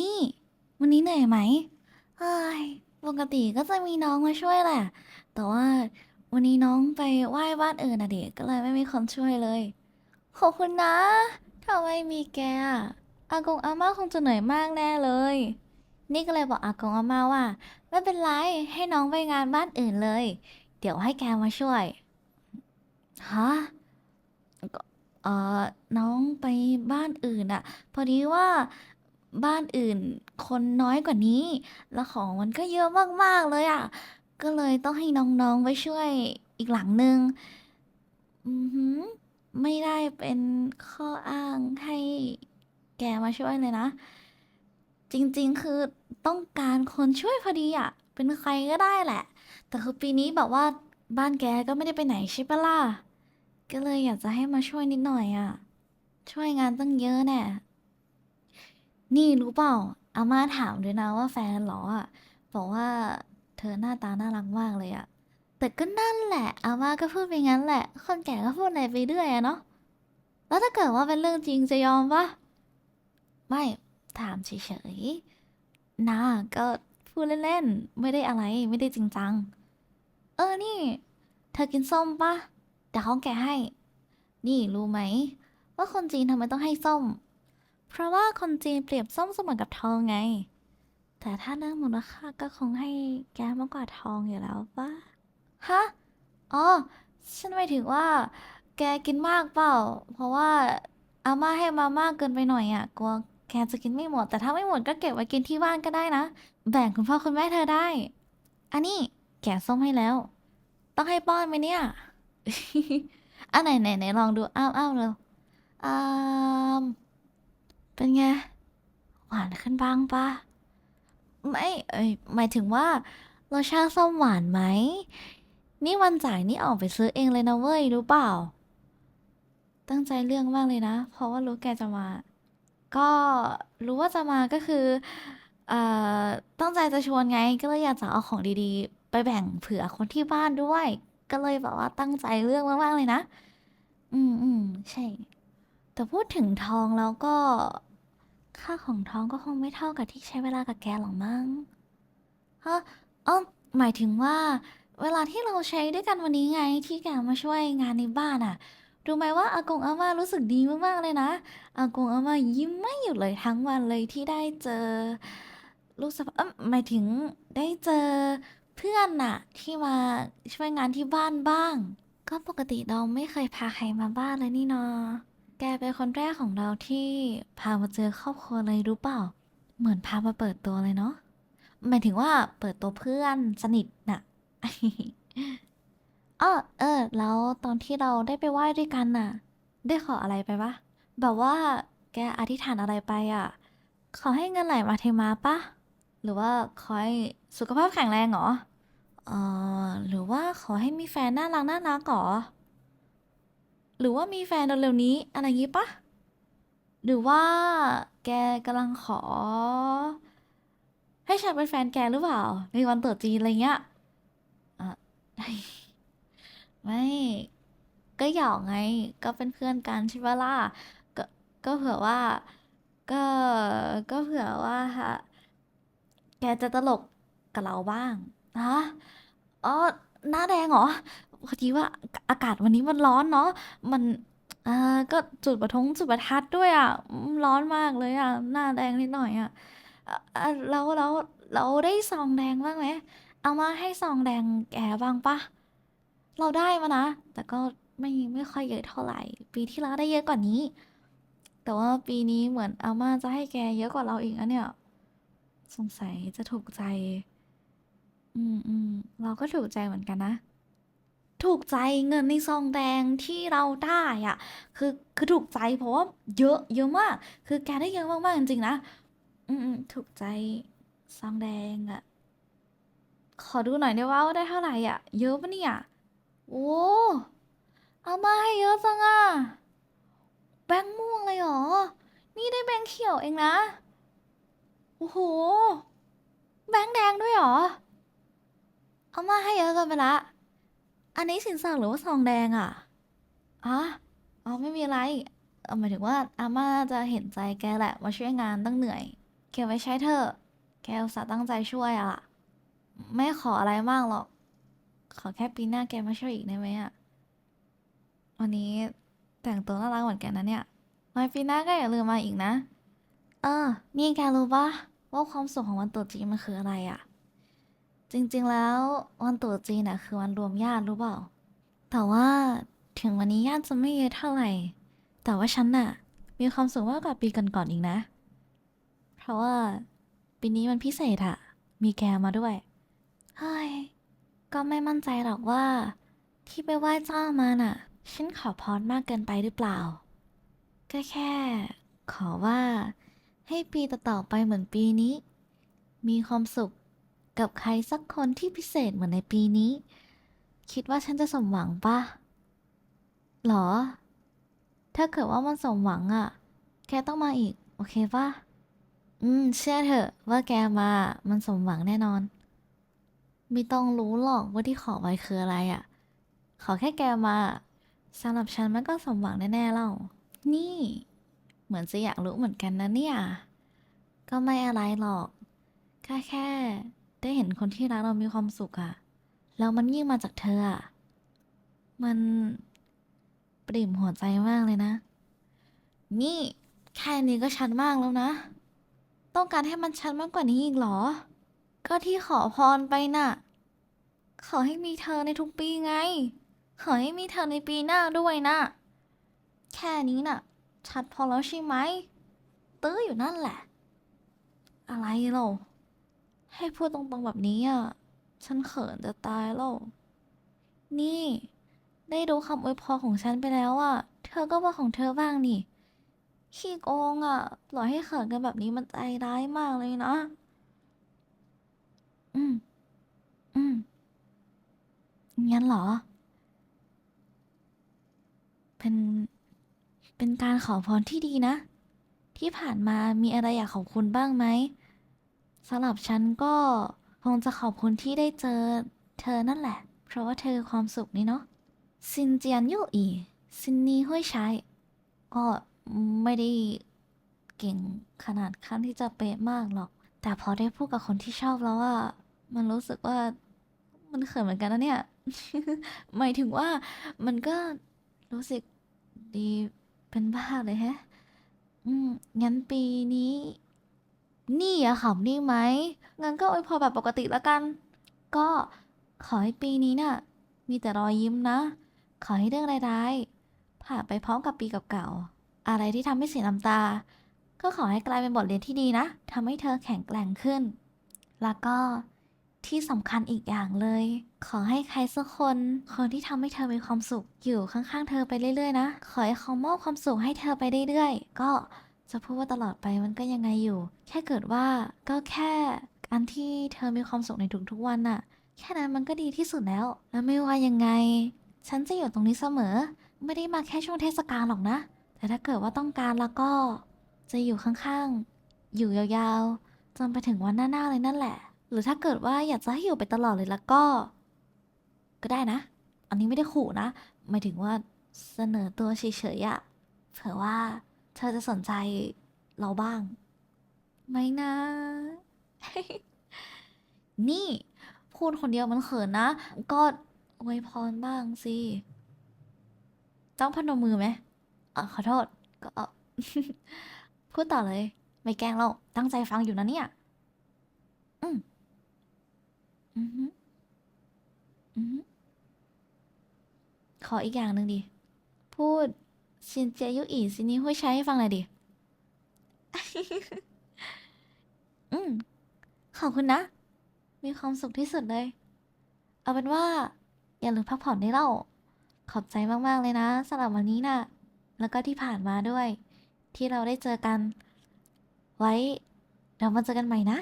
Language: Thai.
นี่ วันนี้เหนื่อยไหมเฮ้ยปกติก็จะมีน้องมาช่วยแหละ แต่ว่าวันนี้น้องไปไหว้บ้านอื่นนะเด็กก็เลยไม่มีคนช่วยเลย ขอบคุณนะถ้าไม่มีแกอะอากงอาม่าคงจะเหนื่อยมากแน่เลย นี่ก็เลยบอกอากงอาม่าว่า ไม่เป็นไรให้น้องไปงานบ้านอื่นเลย เดี๋ยวให้แกมาช่วย ฮะก็เออน้องไปบ้านอื่นอะพอดีว่า บ้านอื่น คนน้อยกว่านี้ แล้วของมันก็เยอะมากๆเลยอะก็เลยต้องให้น้องๆไปช่วยอีกหลังหนึ่งอือหือ ไม่ได้เป็นข้ออ้างให้แกมาช่วยเลยนะ จริงๆคือต้องการคนช่วยพอดีอะเป็นใครก็ได้แหละ แต่คือปีนี้แบบว่าบ้านแกก็ไม่ได้ไปไหนใช่ปะล่ะ ก็เลยอยากจะให้มาช่วยนิดหน่อยอะ ช่วยงานตั้งเยอะแน่ นี่รู้เปล่าอาม่าถามด้วยนะว่าแฟนเหรออะบอกว่าเธอหน้าตาน่ารักมากเลยอะแต่ก็นั่นแหละอาม่าก็พูดไปงั้นแหละ คนแก่ก็พูดอะไรไปเรื่อยอะเนาะแล้วถ้าเกิดว่าเป็นเรื่องจริงจะยอมปะไม่ถามเฉยๆนาก็พูดเล่นๆไม่ได้อะไรไม่ได้จริงจัง เออนี่ เธอกินส้มปะเดี๋ยวเขาแกะให้ นี่รู้ไหม ว่าคนจีนทำไมต้องให้ส้ม เพราะว่าคนจีนเปรียบส้มเสมือนกับทองไง แต่ถ้าเรื่องมูลค่าก็คงให้แกมากกว่าทองอยู่แล้วปะฮะ อ๋อ ฉันหมายถึงว่า แกกินมากเปล่า เพราะว่าอาม่าให้มามากเกินไปหน่อยอะ กลัวแกจะกินไม่หมด แต่ถ้าไม่หมดก็เก็บไว้กินที่บ้านก็ได้นะ แบ่งคุณพ่อคุณแม่เธอได้ อันนี้แกส้มให้แล้ว ต้องให้ป้อนไหมเนี่ย อันไหนไหนไหนลองดู อ้าวอ้าวเร็วอ้าม เป็นไง หวานขึ้นบ้างปะไม่เอ้ยหมายถึงว่ารสชาติส้มหวานไหม นี่วันจ่ายนี่ออกไปซื้อเองเลยนะเว้ยรู้เปล่า ตั้งใจเรื่องมากเลยนะ เพราะว่ารู้แกจะมา ก็รู้ว่าจะมาก็คือเอ่อตั้งใจจะชวนไงก็เลยอยากจะเอาของดีๆ ไปแบ่งเผื่อคนที่บ้านด้วย ก็เลยแบบว่าตั้งใจเรื่องมากๆเลยนะ อืมอืมใช่ แต่พูดถึงทองแล้วก็ ค่าของท้องก็คงไม่เท่ากับที่ใช้เวลากับแกหรอกมั้งฮะอ๋อหมายถึงว่า เวลาที่เราใช้ด้วยกันวันนี้ไงที่แกมาช่วยงานในบ้านอะรู้ไหมว่าอากงอาม่ารู้สึกดีมากๆเลยนะ อากงอาม่ายิ้มไม่หยุดเลยทั้งวันเลยที่ได้เจอ ลูกสะใภ้เอ้ยหมายถึงได้เจอเพื่อนน่ะ ที่มาช่วยงานที่บ้านบ้าง ก็ปกติเราไม่เคยพาใครมาบ้านเลยนี่นาะ แกเป็นคนแรกของเราที่พามาเจอครอบครัวเลยรู้เปล่า เหมือนพามาเปิดตัวเลยเนาะ หมายถึงว่าเปิดตัวเพื่อนสนิทน่ะ อ้อเออ แล้วตอนที่เราได้ไปไหว้ด้วยกันน่ะ ได้ขออะไรไปปะแบบว่าแกอธิษฐานอะไรไปอะ ขอให้เงินไหลมาเทมาปะ หรือว่าขอให้สุขภาพแข็งแรงเหรอเออหรือว่าขอให้มีแฟนน่ารักน่ารักเหรอ หรือว่ามีแฟนเร็วๆนี้อะไรงี้ปะหรือว่าแกกำลังขอ ให้ฉันเป็นแฟนแกหรือเปล่า ในวันตรุษจีนอะไรเงี้ยอะไม่ก็หยอกไง ก็เป็นเพื่อนกันใช่ปะล่ะก็ก็เผื่อว่า ก็ก็เผื่อว่าฮะแกจะตลกกับเราบ้างฮะอ๋อหน้าแดงเหรอ พอดีว่าอากาศวันนี้มันร้อนเนาะมันอ่าก็จุดประทงจุดประทัดด้วยอะร้อนมากเลยอะหน้าแดงนิดหน่อยอะอะอะแล้วแล้วเราได้ซองแดงบ้างไหมเอามาให้ซองแดงแกบ้างปะเราได้มานะ แต่ก็ไม่ไม่ค่อยเยอะเท่าไหร่ ปีที่แล้วได้เยอะกว่านี้ แต่ว่าปีนี้เหมือนอาม่าจะให้แกเยอะกว่าเราอีกอะเนี่ย สงสัยจะถูกใจ อืมอืมเราก็ถูกใจเหมือนกันนะ ถูกใจเงินในซองแดงที่เราได้อะคือคือถูกใจเพราะว่าเยอะเยอะมาก คือแกได้เยอะมากๆจริงๆนะ อืมอืมถูกใจซองแดงอะขอดูหน่อยได้ว่าว่าได้เท่าไหร่อะ เยอะปะเนี่ย โอ้เอามาให้เยอะจังอะแบงค์ม่วงเลยเหรอ นี่ได้แบงค์เขียวเองนะ โอ้โห แบงค์แดงด้วยเหรอ เอามาให้เยอะเกันไปละ อันนี้สินสอดหรือว่าซองแดงอะอ๋ออ๋อไม่มีอะไรเอาหมายถึงว่าอาม่าจะเห็นใจแกแหละมาช่วยงานตั้งเหนื่อยเก็บไว้ใช้เถอะแกอุตส่าห์ตั้งใจช่วยอะไม่ขออะไรมากหรอก ขอแค่ปีหน้าแกมาช่วยอีกได้ไหมอะวันนี้แต่งตัวน่ารักเหมือนกันนะเนี่ยไว้ปีหน้าก็อย่าลืมมาอีกนะ เออ นี่แกรู้ปะว่าความสุขของวันตรุษจีนมันคืออะไรอะ จริงๆแล้ววันตรุษจีนน่ะคือวันรวมญาติรู้เปล่า แต่ว่าถึงวันนี้ญาติจะไม่เยอะเท่าไหร่ แต่ว่าฉันน่ะ มีความสุขมากกว่าปีก่อนๆอีกนะ เพราะว่าปีนี้มันพิเศษอะมีแกมาด้วยเฮ้ยก็ไม่มั่นใจหรอกว่า ที่ไปไหว้เจ้ามาน่ะ ฉันขอพรมากเกินไปหรือเปล่า ก็แค่ ขอว่า ให้ปีต่อๆไปเหมือนปีนี้ มีความสุข กับใครสักคนที่พิเศษเหมือนในปีนี้ คิดว่าฉันจะสมหวังปะหรอ ถ้าเกิดว่ามันสมหวังอะ่ะ แกต้องมาอีก โอเคปะอืม เชื่อเถอะว่าแกมามันสมหวังแน่นอน ไม่ต้องรู้หรอกว่าที่ขอไว้คืออะไรอะ่ะ ขอแค่แกมาสำหรับฉันมันก็สมหวังแน่ๆเล่านี่ เหมือนจะอยากรู้เหมือนกันนะเนี่ย ก็ไม่อะไรหรอกแค่แค่ ได้เห็นคนที่รักเรามีความสุขอะแล้วมันยิ่งมาจากเธออะมันปริ่มหัวใจมากเลยนะ นี่แค่นี้ก็ชัดมากแล้วนะ ต้องการให้มันชัดมากกว่านี้อีกเหรอ ก็ที่ขอพรไปน่ะ ขอให้มีเธอในทุกปีไง ขอให้มีเธอในปีหน้าด้วยนะ แค่นี้น่ะ ชัดพอแล้วใช่ไหมตื้ออยู่นั่นแหละ อะไรเหรอ ให้พูดตรงๆแบบนี้อะ ฉันเขินจะตายแล้ว นี่ ได้ดูคำอวยพรของฉันไปแล้วอะ เธอก็ว่าของเธอบ้างนี่ ขี้โกงอะ ปล่อยให้เขินกันแบบนี้มันใจร้ายมากเลยนะ อืม อืม งั้นเหรอ เป็น เป็นการขอพรที่ดีนะ ที่ผ่านมามีอะไรอยากขอบคุณบ้างไหม สำหรับฉันก็คงจะขอบคุณที่ได้เจอเธอนั่นแหละ เพราะว่าเธอความสุขนี่เนาะซินเจียนยู่อีซินนีห้วยใช้ก็ไม่ได้เก่งขนาดขั้นที่จะเป๊ะมากหรอก แต่พอได้พูดกับคนที่ชอบแล้วอะมันรู้สึกว่ามันเขินเหมือนกันนะเนี่ย หมายถึงว่ามันก็รู้สึกดีเป็นบ้าเลยแฮะ อืมงั้นปีนี้ นี่อะขำนี่ไหม งั้นก็อวยพรแบบปกติแล้วกัน ก็ขอให้ปีนี้น่ะ มีแต่รอยยิ้มนะ ขอให้เรื่องร้ายๆ ผ่านไปพร้อมกับปีเก่าๆ อะไรที่ทำให้เสียน้ำตา ก็ขอให้กลายเป็นบทเรียนที่ดีนะ ทำให้เธอแข็งแกร่งขึ้น แล้วก็ที่สำคัญอีกอย่างเลย ขอให้ใครสักคน คนที่ทำให้เธอมีความสุขอยู่ข้างๆ เธอไปเรื่อยๆ นะ ขอให้เขามอบความสุขให้เธอไปเรื่อยๆ ก็ จะพูดว่าตลอดไปมันก็ยังไงอยู่ แค่เกิดว่าก็แค่การที่เธอมีความสุขในทุกๆวันน่ะ แค่นั้นมันก็ดีที่สุดแล้ว แล้วไม่ว่ายังไง ฉันจะอยู่ตรงนี้เสมอ ไม่ได้มาแค่ช่วงเทศกาลหรอกนะ แต่ถ้าเกิดว่าต้องการแล้วก็ จะอยู่ข้างๆ อยู่ยาวๆจนไปถึงวันหน้าๆเลยนั่นแหละ หรือถ้าเกิดว่าอยากจะให้อยู่ไปตลอดเลยแล้วก็ ก็ได้นะ อันนี้ไม่ได้ขู่นะหมายถึงว่าเสนอตัวเฉยๆอะเผื่อว่า ธอจะสนใจเราบ้าง ไหมนะ นี่ พูดคนเดียวมันเขินนะ ก็อวยพรบ้างสิ ต้องพนมมือไหมอะขอโทษ ก็เออพูดต่อเลย ไม่แกล้งเราตั้งใจฟังอยู่นะเนี่ย อืมอือฮึอือฮึขออีกอย่างหนึ่งดิ พูด ชินเจียยุอีซินี้ห้วยใช้ให้ฟังหน่อยดิ อืม ขอบคุณนะ มีความสุขที่สุดเลย เอาเป็นว่า อย่าลืมพักผ่อนได้เล่า ขอบใจมาก ๆ เลยนะสำหรับวันนี้น่ะ แล้วก็ที่ผ่านมาด้วย ที่เราได้เจอกัน ไว้ เรามาเจอกันใหม่นะ